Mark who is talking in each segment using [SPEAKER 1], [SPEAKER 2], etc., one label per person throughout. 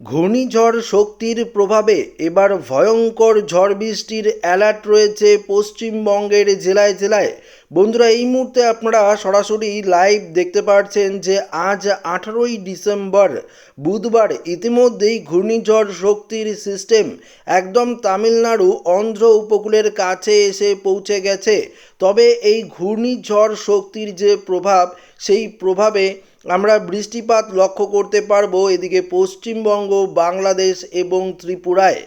[SPEAKER 1] ঘূর্ণিঝড় শক্তির প্রভাবে এবার ভয়ঙ্কর ঝড় বৃষ্টির অ্যালার্ট রয়েছে পশ্চিমবঙ্গের জেলায় জেলায়। বন্ধুরা, এই মুহূর্তে আপনারা সরাসরি লাইভ দেখতে পাচ্ছেন যে আজ আঠারোই ডিসেম্বর, বুধবার ইতিমধ্যেই ঘূর্ণিঝড় শক্তির সিস্টেম একদম তামিলনাড়ু অন্ধ্র উপকূলের কাছে এসে পৌঁছে গেছে। তবে এই ঘূর্ণিঝড় শক্তির যে প্রভাব, সেই প্রভাবে আমরা বৃষ্টিপাত লক্ষ্য করতে পারব এদিকে পশ্চিমবঙ্গ, বাংলাদেশ এবং ত্রিপুরায়।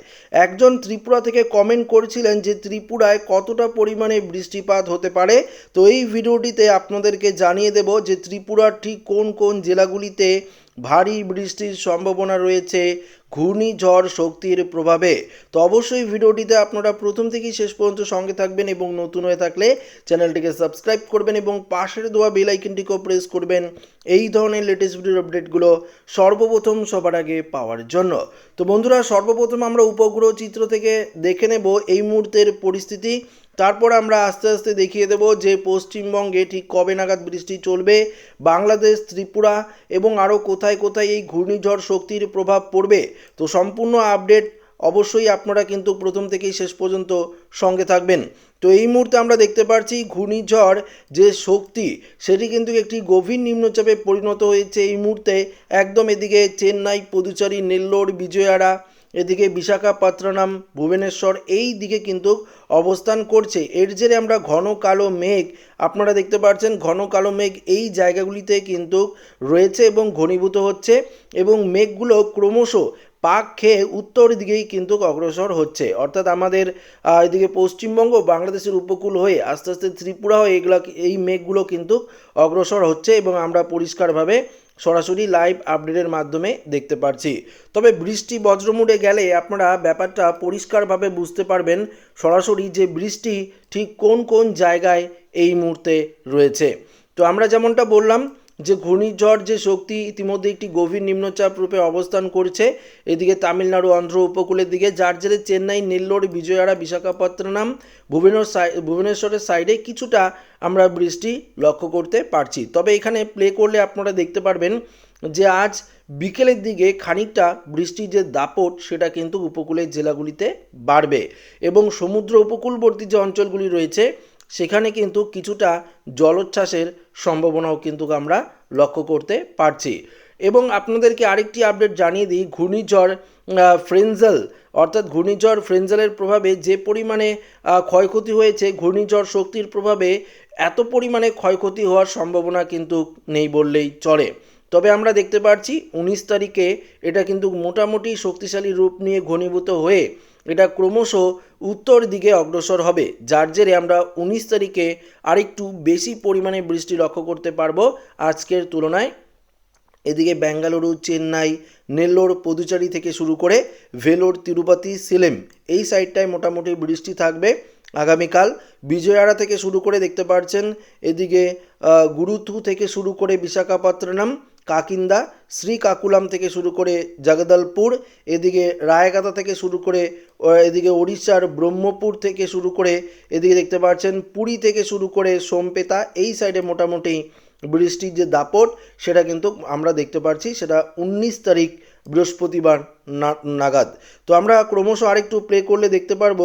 [SPEAKER 1] একজন ত্রিপুরা থেকে কমেন্ট করেছিলেন যে ত্রিপুরায় কতটা পরিমাণে বৃষ্টিপাত হতে পারে তো এই ভিডিওটিতে আপনাদেরকে জানিয়ে দেব যে ত্রিপুরার ঠিক কোন কোন জেলাগুলিতে ভারী বৃষ্টির সম্ভাবনা রয়েছে, ঘূর্ণিঝড় শক্তির প্রভাবে। তো অবশ্যই ভিডিওটিতে আপনারা প্রথম থেকেই শেষ পর্যন্ত সঙ্গে থাকবেন এবং নতুন হয়ে থাকলে চ্যানেলটিকে সাবস্ক্রাইব করবেন এবং পাশের দেওয়া বেল আইকনটিকেও প্রেস করবেন এই ধরনের লেটেস্ট ভিডিওর আপডেটগুলো সর্বপ্রথম সবার আগে পাওয়ার জন্য। তো বন্ধুরা, সর্বপ্রথম আমরা উপগ্রহ চিত্র থেকে দেখে নেব এই মুহূর্তের পরিস্থিতি। তারপর আমরা আস্তে আস্তে দেখিয়ে দেব যে পশ্চিমবঙ্গে ঠিক কবে নাগাদ বৃষ্টি চলবে, বাংলাদেশ, ত্রিপুরা এবং আরও কোথায় কোথায় এই ঘূর্ণিঝড় শক্তির প্রভাব পড়বে। তো সম্পূর্ণ আপডেট অবশ্যই আপনারা কিন্তু প্রথম থেকেই শেষ পর্যন্ত সঙ্গে থাকবেন। তো এই মুহূর্তে আমরা দেখতে পাচ্ছি ঘূর্ণিঝড় যে শক্তি, সেটি কিন্তু একটি গভীর নিম্নচাপে পরিণত হয়েছে। এই মুহূর্তে একদম এদিকে চেন্নাই, পুদুচেরি, নেল্লোর বিজয়ারা এদিকে বিশাখাপত্তনম, ভুবনেশ্বর এই দিকে কিন্তু অবস্থান করছে। এর জেরে আমরা ঘন কালো মেঘ, আপনারা দেখতে পাচ্ছেন ঘন কালো মেঘ এই জায়গাগুলিতে কিন্তু রয়েছে এবং ঘনীভূত হচ্ছে এবং মেঘগুলো ক্রমশ পাক খেয়ে উত্তর দিকেই কিন্তু অগ্রসর হচ্ছে। অর্থাৎ আমাদের এদিকে পশ্চিমবঙ্গ, বাংলাদেশের উপকূল হয়ে আস্তে আস্তে ত্রিপুরা হয়ে এগুলো, এই মেঘগুলো কিন্তু অগ্রসর হচ্ছে এবং আমরা পরিষ্কারভাবে সরাসরি লাইভ আপডেটের মাধ্যমে দেখতে পারছি। তবে বৃষ্টি বজ্রমুড়ে গেলে আপনারা ব্যাপারটা পরিষ্কারভাবে বুঝতে পারবেন, সরাসরি যে বৃষ্টি ঠিক কোন কোন জায়গায় এই মুহূর্তে রয়েছে। তো আমরা যেমনটা বললাম যে ঘূর্ণিঝড়, যে শক্তি ইতিমধ্যে একটি গভীর নিম্নচাপ রূপে অবস্থান করছে, এদিকে তামিলনাড়ু অন্ধ্র উপকূলের দিকে, যার জেরে চেন্নাই, নেল্লোর বিজয়ারা বিশাখাপত্তনম, ভুবনেশ্বর ভুবনেশ্বরের সাইডে কিছুটা আমরা বৃষ্টি লক্ষ্য করতে পারছি। তবে এখানে প্লে করলে আপনারা দেখতে পারবেন যে আজ বিকেলের দিকে খানিকটা বৃষ্টির যে দাপট, সেটা কিন্তু উপকূলের জেলাগুলিতে বাড়বে এবং সমুদ্র উপকূলবর্তী যে অঞ্চলগুলি রয়েছে সেখানে কিন্তু কিছুটা জলোচ্ছ্বাসের সম্ভাবনাও কিন্তু আমরা লক্ষ্য করতে পারছি। এবং আপনাদেরকে আরেকটি আপডেট জানিয়ে দিই, ঘূর্ণিঝড় ফ্রেঞ্জেল অর্থাৎ ঘূর্ণিঝড় ফ্রেঞ্জেলের প্রভাবে যে পরিমাণে ক্ষয়ক্ষতি হয়েছে, ঘূর্ণিঝড় শক্তির প্রভাবে এত পরিমাণে ক্ষয়ক্ষতি হওয়ার সম্ভাবনা কিন্তু নেই বললেই চলে। তবে আমরা দেখতে পাচ্ছি উনিশ তারিখে এটা কিন্তু মোটামুটি শক্তিশালী রূপ নিয়ে ঘনীভূত হয়ে এটা ক্রমশ উত্তর দিকে অগ্রসর হবে, যার জেরে আমরা উনিশ তারিখে আরেকটু বেশি পরিমাণে বৃষ্টি লক্ষ্য করতে পারব আজকের তুলনায়। এদিকে বেঙ্গালুরু, চেন্নাই, নেল্লোর পদুচারি থেকে শুরু করে ভেলোর, তিরুপতি, সিলেম এই সাইডটায় মোটামুটি বৃষ্টি থাকবে। আগামীকাল বিজয়ারা থেকে শুরু করে দেখতে পাচ্ছেন এদিকে গুরুথু থেকে শুরু করে বিশাখাপত্তনম কাকিন্দা, শ্রীকাকুলাম থেকে শুরু করে জগদলপুর, এদিকে রায়গাদা থেকে শুরু করে এদিকে ওড়িশার ব্রহ্মপুর থেকে শুরু করে, এদিকে দেখতে পাচ্ছেন পুরী থেকে শুরু করে সোমপেতা, এই সাইডে মোটামুটি বৃষ্টির যে দাপট, সেটা কিন্তু আমরা দেখতে পাচ্ছি, সেটা উনিশ তারিখ বৃহস্পতিবার নাগাদ। তো আমরা ক্রমশ আরেকটু প্লে করলে দেখতে পারব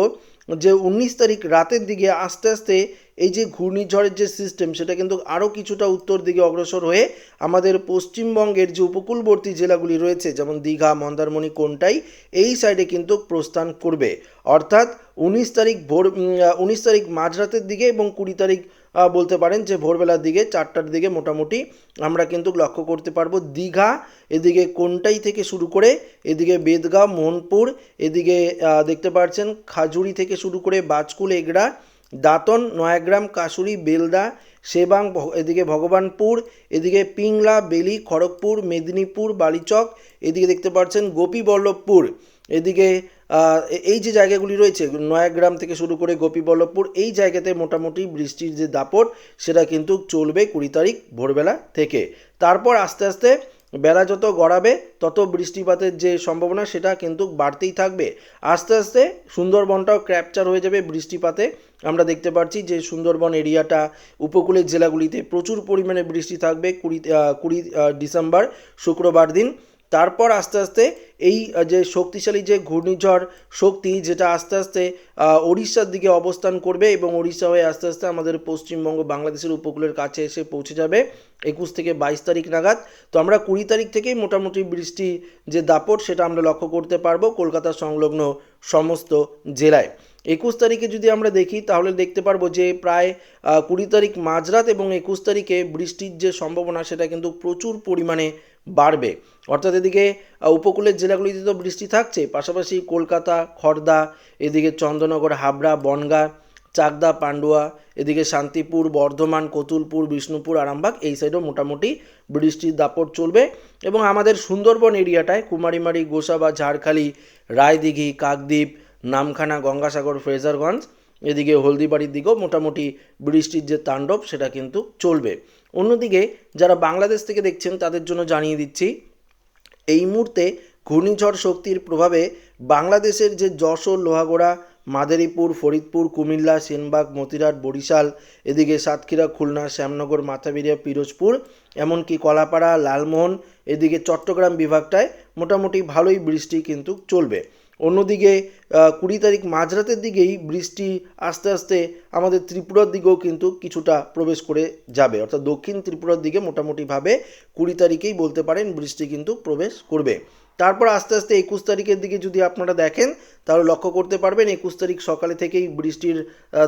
[SPEAKER 1] যে উনিশ তারিখ রাতের দিকে আস্তে আস্তে এই যে ঘূর্ণিঝড়ের যে সিস্টেম সেটা কিন্তু আরও কিছুটা উত্তর দিকে অগ্রসর হয়ে আমাদের পশ্চিমবঙ্গের যে উপকূলবর্তী জেলাগুলি রয়েছে, যেমন দীঘা, মন্দারমণি, কোনটাই, এই সাইডে কিন্তু প্রস্থান করবে। অর্থাৎ উনিশ তারিখ ভোর উনিশ তারিখ মাঝরাতের দিকে এবং কুড়ি তারিখ বলতে পারেন যে ভোরবেলার দিকে চারটার দিকে মোটামুটি আমরা কিন্তু লক্ষ্য করতে পারব দীঘা, এদিকে কোনটাই থেকে শুরু করে, এদিকে বেদগাঁ মোহনপুর, এদিকে দেখতে পাচ্ছেন খাজুরি থেকে শুরু করে বাজকুল, এগড়া দাঁতন, নয়াগ্রাম, কাশুরি, বেলদা, সেবাং এদিকে ভগবানপুর, এদিকে পিংলা, বেলি, খড়গপুর, মেদিনীপুর, বালিচক, এদিকে দেখতে পাচ্ছেন গোপীবল্লভপুর। এদিকে এই যে জায়গাগুলি রয়েছে, নয়াগ্রাম থেকে শুরু করে গোপীবল্লভপুর, এই জায়গাতে মোটামুটি বৃষ্টির যে দাপট, সেটা কিন্তু চলবে কুড়ি তারিখ ভোরবেলা থেকে। তারপর আস্তে আস্তে বেলা যত গড়াবে, তত বৃষ্টিপাতের যে সম্ভাবনা সেটা কিন্তু বাড়তেই থাকবে। আস্তে আস্তে সুন্দরবনটাও ক্র্যাপচার হয়ে যাবে বৃষ্টিপাতে। আমরা দেখতে পাচ্ছি যে সুন্দরবন এরিয়াটা, উপকূলের জেলাগুলিতে প্রচুর পরিমাণে বৃষ্টি থাকবে কুড়ি কুড়ি ডিসেম্বর, শুক্রবার দিন। তারপর আস্তে আস্তে এই যে শক্তিশালী যে ঘূর্ণিঝড় শক্তি যেটা আস্তে আস্তে ওড়িশার দিকে অবস্থান করবে এবং ওড়িশা হয়ে আস্তে আস্তে আমাদের পশ্চিমবঙ্গ বাংলাদেশের উপকূলের কাছে এসে পৌঁছে যাবে একুশ থেকে বাইশ তারিখ নাগাদ। তো আমরা কুড়ি তারিখ থেকেই মোটামুটি বৃষ্টি যে দাপট সেটা আমরা লক্ষ্য করতে পারব কলকাতা সংলগ্ন সমস্ত জেলায়। একুশ তারিখে যদি আমরা দেখি তাহলে দেখতে পারব যে প্রায় কুড়ি তারিখ মাঝরাত এবং একুশ তারিখে বৃষ্টির যে সম্ভাবনা সেটা কিন্তু প্রচুর পরিমাণে বাড়বে। অর্থাৎ এদিকে উপকূলের জেলাগুলিতে তো বৃষ্টি থাকছে, পাশাপাশি কলকাতা খড়দা এদিকে চন্দ্রনগর, হাবড়া, বনগাঁ, চাকদা, পান্ডুয়া, এদিকে শান্তিপুর, বর্ধমান, কতুলপুর, বিষ্ণুপুর, আরামবাগ, এই সাইডেও মোটামুটি বৃষ্টির দাপট চলবে। এবং আমাদের সুন্দরবন এরিয়াটায় কুমারীমারি গোসা বা ঝাড়খালি, রায়দিঘি, কাকদ্বীপ, নামখানা, গঙ্গাসাগর, ফ্রেজারগঞ্জ, এদিকে হলদিবাড়ির দিকেও মোটামুটি বৃষ্টির যে তাণ্ডব, সেটা কিন্তু চলবে। অন্যদিকে যারা বাংলাদেশ থেকে দেখছেন, তাদের জন্য জানিয়ে দিচ্ছি, এই মুহূর্তে ঘূর্ণিঝড় শক্তির প্রভাবে বাংলাদেশের যে যশোর, লোহাগড়া, মাদারীপুর, ফরিদপুর, কুমিল্লা, সেনবাগ, মতিরাট, বরিশাল, এদিকে সাতক্ষীরা, খুলনা, শ্যামনগর, মাথাবিরিয়া, পিরোজপুর, এমনকি কলাপাড়া, লালমোহন, এদিকে চট্টগ্রাম বিভাগটায় মোটামুটি ভালোই বৃষ্টি কিন্তু চলবে। অন্যদিকে কুড়ি তারিখ মাঝরাতের দিকেই বৃষ্টি আস্তে আস্তে আমাদের ত্রিপুরার দিকেও কিন্তু কিছুটা প্রবেশ করে যাবে। অর্থাৎ দক্ষিণ ত্রিপুরার দিকে মোটামুটিভাবে কুড়ি তারিখেই বলতে পারেন বৃষ্টি কিন্তু প্রবেশ করবে। তারপর আস্তে আস্তে একুশ তারিখের দিকে যদি আপনারা দেখেন, তাহলে লক্ষ্য করতে পারবেন একুশ তারিখ সকালে থেকেই বৃষ্টির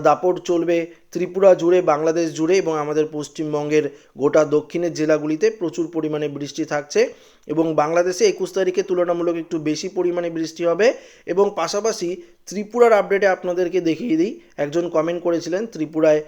[SPEAKER 1] দাপট চলবে ত্রিপুরা জুড়ে, বাংলাদেশ জুড়ে এবং আমাদের পশ্চিমবঙ্গের গোটা দক্ষিণের জেলাগুলিতে প্রচুর পরিমাণে বৃষ্টি থাকছে এবং বাংলাদেশে একুশ তারিখে তুলনামূলক একটু বেশি পরিমাণে বৃষ্টি হবে এবং পাশাপাশি ত্রিপুরার আপডেটে আপনাদেরকে দেখিয়ে দিই। একজন কমেন্ট করেছিলেন, ত্রিপুরায়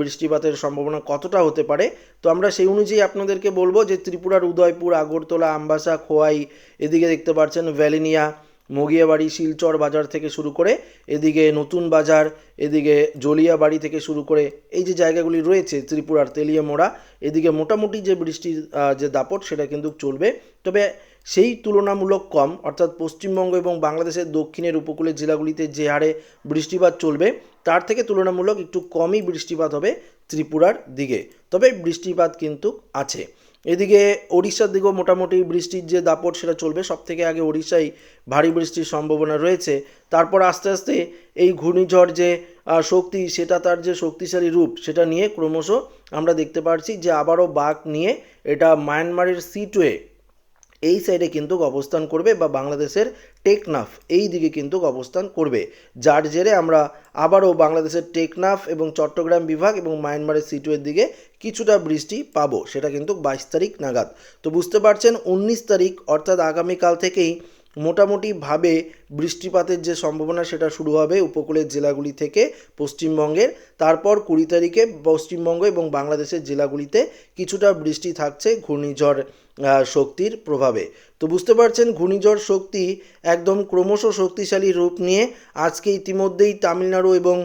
[SPEAKER 1] বৃষ্টিপাতের সম্ভাবনা কতটা হতে পারে? তো আমরা সেই অনুযায়ী আপনাদেরকে বলব যে, ত্রিপুরার উদয়পুর, আগরতলা, আমবাসা, খোয়াই, এদিকে দেখতে পাচ্ছেন ভ্যালিনিয়া, মগিয়াবাড়ি, শিলচর বাজার থেকে শুরু করে এদিকে নতুন বাজার, এদিকে জলিয়াবাড়ি থেকে শুরু করে এই যে জায়গাগুলি রয়েছে, ত্রিপুরার তেলিয়ামোড়া, এদিকে মোটামুটি যে বৃষ্টির যে দাপট সেটা কিন্তু চলবে। তবে সেই তুলনামূলক কম, অর্থাৎ পশ্চিমবঙ্গ এবং বাংলাদেশের দক্ষিণের উপকূলের জেলাগুলিতে যে হারে বৃষ্টিপাত চলবে, তার থেকে তুলনামূলক একটু কমই বৃষ্টিপাত হবে ত্রিপুরার দিকে। তবে বৃষ্টিপাত কিন্তু আছে। এদিকে ওড়িশার দিকেও মোটামুটি বৃষ্টির যে দাপট সেটা চলবে সব থেকে আগে ওড়িশায় ভারী বৃষ্টির সম্ভাবনা রয়েছে। তারপর আস্তে আস্তে এই ঘূর্ণিঝড় যে শক্তি, সেটা তার যে শক্তিশালী রূপ, সেটা নিয়ে ক্রমশ আমরা দেখতে পাচ্ছি যে আবারও বাঘ নিয়ে এটা মায়ানমারের সিটওয়ে এই সাইডে কিন্তু অবস্থান করবে বা বাংলাদেশের টেকনাফ এই দিকে কিন্তু অবস্থান করবে। যার জেরে আমরা আবারও বাংলাদেশের টেকনাফ এবং চট্টগ্রাম বিভাগ এবং মায়ানমারের সিটুয়ের দিকে কিছুটা বৃষ্টি পাবো, সেটা কিন্তু বাইশ তারিখ নাগাদ। তো বুঝতে পারছেন, উনিশ তারিখ অর্থাৎ আগামীকাল থেকেই মোটামুটিভাবে বৃষ্টিপাতের যে সম্ভাবনা, সেটা শুরু হবে উপকূলের জেলাগুলি থেকে পশ্চিমবঙ্গের। তারপর কুড়ি তারিখে পশ্চিমবঙ্গ এবং বাংলাদেশের জেলাগুলিতে কিছুটা বৃষ্টি থাকছে, ঘূর্ণিঝড় শক্তির প্রভাবে। তো বুঝতে পারছেন, ঘূর্ণিঝড় শক্তি একদম ক্রমশ শক্তিশালী রূপ নিয়ে আজকে ইতিমধ্যেই তামিলনাড়ু এবং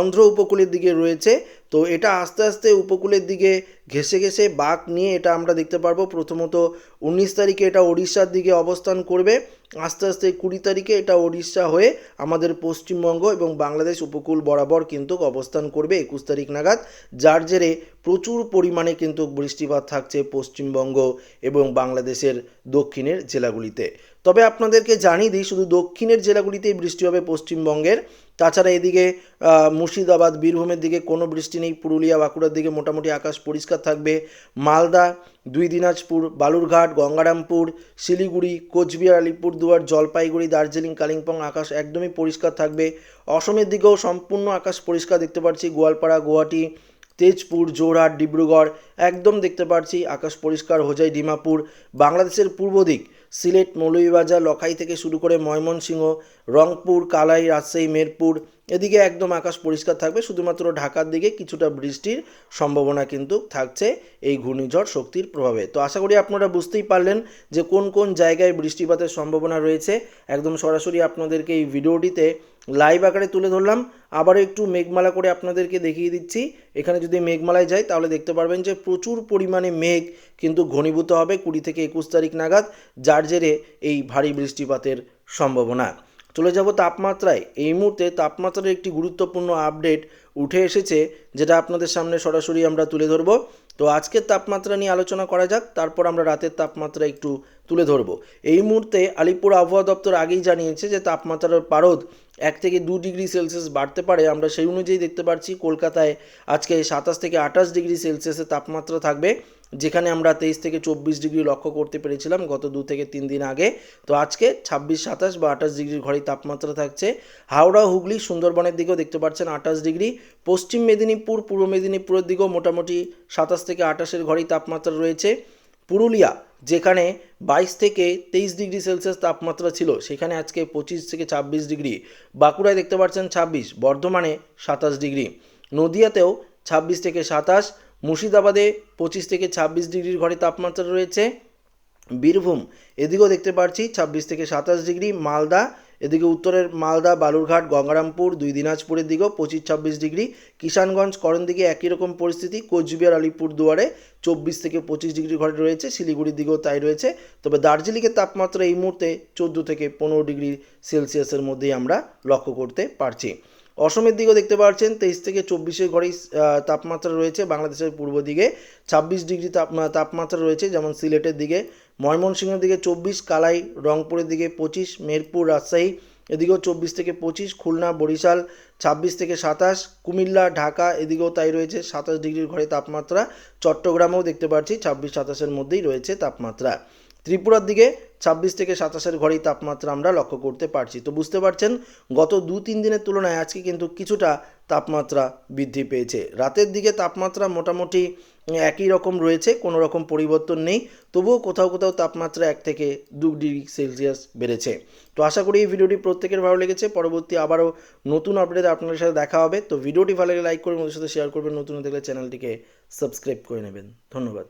[SPEAKER 1] অন্ধ্র উপকূলের দিকে রয়েছে। তো এটা আস্তে আস্তে উপকূলের দিকে ঘেসে ঘেসে বাঁক নিয়ে এটা আমরা দেখতে পারব। প্রথমত উনিশ তারিখে এটা ওড়িশার দিকে অবস্থান করবে। আস্তে আস্তে কুড়ি তারিখে এটা ওড়িশা হয়ে আমাদের পশ্চিমবঙ্গ এবং বাংলাদেশ উপকূল বরাবর কিন্তু অবস্থান করবে একুশ তারিখ নাগাদ, যার জেরে প্রচুর পরিমাণে কিন্তু বৃষ্টিপাত থাকছে পশ্চিমবঙ্গ এবং বাংলাদেশের দক্ষিণের জেলাগুলিতে। তবে আপনাদেরকে জানিয়ে দিই, শুধু দক্ষিণের জেলাগুলিতেই বৃষ্টি হবে পশ্চিমবঙ্গের। তাছাড়া এদিকে মুর্শিদাবাদ, বীরভূমের দিকে কোনো বৃষ্টি নেই, পুরুলিয়া, বাঁকুড়ার দিকে মোটামুটি আকাশ পরিষ্কার থাকবে। মালদা, দুই দিনাজপুর, বালুরঘাট, গঙ্গারামপুর, শিলিগুড়ি, কোচবিহার, আলিপুরদুয়ার, জলপাইগুড়ি, দার্জিলিং, কালিম্পং আকাশ একদমই পরিষ্কার থাকবে। অসমের দিকেও সম্পূর্ণ আকাশ পরিষ্কার দেখতে পাচ্ছি গোয়ালপাড়া, গুয়াহাটি, তেজপুর জোরহাট ডিব্রুগড় একদম দেখতে পাচ্ছি আকাশ পরিষ্কার, হোজাই, ডিমাপুর। বাংলাদেশের পূর্ব দিক সিলেট মৌলভীবাজার লখাই থেকে শুরু করে ময়মনসিংহ, রংপুর, কালাই, রাজশাহী, মেরপুর, এদিকে একদম আকাশ পরিষ্কার থাকবে। শুধুমাত্র ঢাকার দিকে কিছুটা বৃষ্টির সম্ভাবনা কিন্তু থাকছে এই ঘূর্ণিঝড় শক্তির প্রভাবে। তো আশা করি আপনারা বুঝতেই পারলেন যে কোন কোন জায়গায় বৃষ্টিপাতের সম্ভাবনা রয়েছে। একদম সরাসরি আপনাদেরকে এই ভিডিওটিতে লাইভ আকারে তুলে ধরলাম। আবারও একটু মেঘমালা করে আপনাদেরকে দেখিয়ে দিচ্ছি। এখানে যদি মেঘমালায় যাই, তাহলে দেখতে পারবেন যে প্রচুর পরিমাণে মেঘ কিন্তু ঘনীভূত হবে কুড়ি থেকে একুশ তারিখ নাগাদ, যার জেরে এই ভারী বৃষ্টিপাতের সম্ভাবনা। চলে যাব তাপমাত্রায়। এই মুহূর্তে তাপমাত্রার একটি গুরুত্বপূর্ণ আপডেট উঠে এসেছে, যেটা আপনাদের সামনে সরাসরি আমরা তুলে ধরব। তো আজকের তাপমাত্রা নিয়ে আলোচনা করা যাক, তারপর আমরা রাতের তাপমাত্রা একটু তুলে ধরব। এই মুহূর্তে আলিপুর আবহাওয়া দপ্তর আগেই জানিয়েছে যে তাপমাত্রার পারদ এক থেকে দু ডিগ্রি সেলসিয়াস বাড়তে পারে। আমরা সেই অনুযায়ী দেখতে পাচ্ছি কলকাতায় আজকে সাতাশ থেকে আঠাশ ডিগ্রি সেলসিয়াসের তাপমাত্রা থাকবে। যেখানে আমরা তেইশ থেকে চব্বিশ ডিগ্রি লক্ষ্য করতে পেরেছিলাম গত দু থেকে তিন দিন আগে। তো আজকে ছাব্বিশ, সাতাশ বা আঠাশ ডিগ্রির ঘরেই তাপমাত্রা থাকছে। হাওড়া, হুগলি, সুন্দরবনের দিকেও দেখতে পাচ্ছেন আঠাশ ডিগ্রি। পশ্চিম মেদিনীপুর, পূর্ব মেদিনীপুরের দিকেও মোটামুটি সাতাশ থেকে আঠাশের ঘরেই তাপমাত্রা রয়েছে। পুরুলিয়া, যেখানে বাইশ থেকে তেইশ ডিগ্রি সেলসিয়াস তাপমাত্রা ছিল, সেখানে আজকে পঁচিশ থেকে ছাব্বিশ ডিগ্রি। বাঁকুড়ায় দেখতে পাচ্ছেন ছাব্বিশ, বর্ধমানে সাতাশ ডিগ্রি। নদিয়াতেও ছাব্বিশ থেকে সাতাশ মুর্শিদাবাদে পঁচিশ থেকে ছাব্বিশ ডিগ্রির ঘরে তাপমাত্রা রয়েছে। বীরভূম, এদিকেও দেখতে পাচ্ছি ছাব্বিশ থেকে সাতাশ ডিগ্রি। মালদা, এদিকে উত্তরের মালদা, বালুরঘাট, গঙ্গারামপুর, দুই দিনাজপুরের দিকেও পঁচিশ ছাব্বিশ ডিগ্রি। কিষানগঞ্জ, করণ দিকে একই রকম পরিস্থিতি। কোচবিহার, আলিপুর দুয়ারে চব্বিশ থেকে পঁচিশ ডিগ্রি ঘরে রয়েছে। শিলিগুড়ির দিকেও তাই রয়েছে। তবে দার্জিলিংয়ের তাপমাত্রা এই মুহূর্তে চোদ্দ থেকে পনেরো ডিগ্রি সেলসিয়াসের মধ্যেই আমরা লক্ষ্য করতে পারছি। অসমের দিকেও দেখতে পাচ্ছেন, তেইশ থেকে চব্বিশের ঘরেই তাপমাত্রা রয়েছে, বাংলাদেশের পূর্ব দিকে ছাব্বিশ ডিগ্রি তাপ তাপমাত্রা রয়েছে, যেমন সিলেটের দিকে, ময়মনসিংহের দিকে চব্বিশ, কালাই, রংপুরের দিকে পঁচিশ মেরপুর রাজশাহী এদিকেও চব্বিশ থেকে পঁচিশ, খুলনা, বরিশাল ছাব্বিশ থেকে সাতাশ, কুমিল্লা, ঢাকা এদিকেও তাই রয়েছে, সাতাশ ডিগ্রির ঘরে তাপমাত্রা, চট্টগ্রামেও দেখতে পাচ্ছি ছাব্বিশ, সাতাশের মধ্যেই রয়েছে তাপমাত্রা। ত্রিপুরার দিকে ছাব্বিশ থেকে সাতাশের ঘরেই তাপমাত্রা আমরা লক্ষ্য করতে পারছি। তো বুঝতে পারছেন, গত দু তিন দিনের তুলনায় আজকে কিন্তু কিছুটা তাপমাত্রা বৃদ্ধি পেয়েছে। রাতের দিকে তাপমাত্রা মোটামুটি একই রকম রয়েছে, কোনো রকম পরিবর্তন নেই। তবুও কোথাও কোথাও তাপমাত্রা এক থেকে দু ডিগ্রি সেলসিয়াস বেড়েছে। তো আশা করি এই ভিডিওটি প্রত্যেকের ভালো লেগেছে। পরবর্তী আবারও নতুন আপডেট আপনাদের সাথে দেখা হবে। তো ভিডিওটি ভালো লাগলে লাইক করবেন ওদের সাথে শেয়ার করবেন। নতুন দেখলে চ্যানেলটিকে সাবস্ক্রাইব করে নেবেন। ধন্যবাদ।